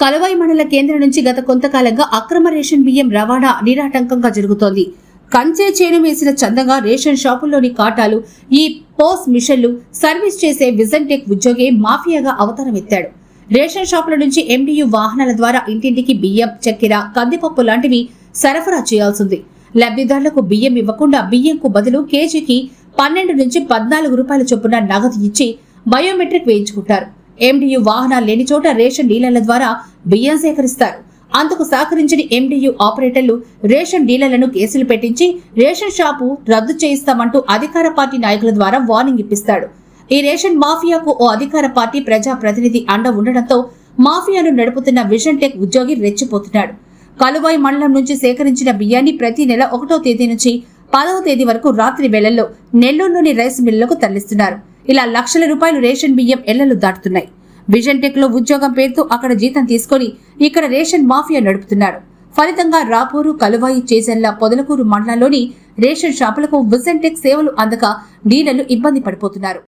కలవాయి మండల కేంద్రం నుంచి గత కొంతకాలంగా అక్రమ రేషన్ బియ్యం రవాణా నిరాటంకంగా జరుగుతోంది. కంచే చేను వేసిన చందంగా రేషన్ షాపుల్లోని కాటాలు ఈ పోస్ మిషన్లు సర్వీస్ చేసే విజన్టెక్ ఉద్యోగి మాఫియాగా అవతారం ఎత్తాడు రేషన్ షాపుల నుంచి ఎండియు వాహనాల ద్వారా ఇంటింటికి బియ్యం చక్కెర కందిపప్పు లాంటివి సరఫరా చేయాల్సింది. లబ్ధిదారులకు బియ్యం ఇవ్వకుండా బియ్యంకు బదులు కేజీకి పన్నెండు నుంచి పద్నాలుగు రూపాయల చొప్పున నగదు ఇచ్చి బయోమెట్రిక్ వేయించుకుంటారు. ఎండియు వాహనాలు లేని చోట రేషన్ డీలర్ల ద్వారా బియ్యం సేకరిస్తారు. అందుకు సహకరించిన ఎండియు ఆపరేటర్లు రేషన్ డీలర్లను కేసులు పెట్టించి రేషన్ షాపు రద్దు చేయిస్తామంటూ అధికార పార్టీ నాయకుల ద్వారా వార్నింగ్ ఇప్పిస్తాడు. ఈ రేషన్ మాఫియాకు ఓ అధికార పార్టీ ప్రజా ప్రతినిధి అండ ఉండడంతో మాఫియాను నడుపుతున్న విజన్ టెక్ ఉద్యోగి రెచ్చిపోతున్నాడు. కలువాయి మండలం నుంచి సేకరించిన బియ్యాన్ని ప్రతి నెల ఒకటో తేదీ నుంచి పదవ తేదీ వరకు రాత్రి వేళల్లో నెల్లూరులోని రైస్ మిల్లులకు తరలిస్తున్నారు. ఇలా లక్షల రూపాయలు రేషన్ బియ్యం ఎల్లలు దాటుతున్నాయి. విజన్ టెక్లో ఉద్యోగం పేరుతో అక్కడ జీతం తీసుకొని ఇక్కడ రేషన్ మాఫియా నడుపుతున్నారు. ఫలితంగా రాపూరు కలువాయి చేజల్ల పొదలకూరు మండలంలోని రేషన్ షాపులకు విజన్ టెక్ సేవలు అందక డీలర్లు ఇబ్బంది పడిపోతున్నారు.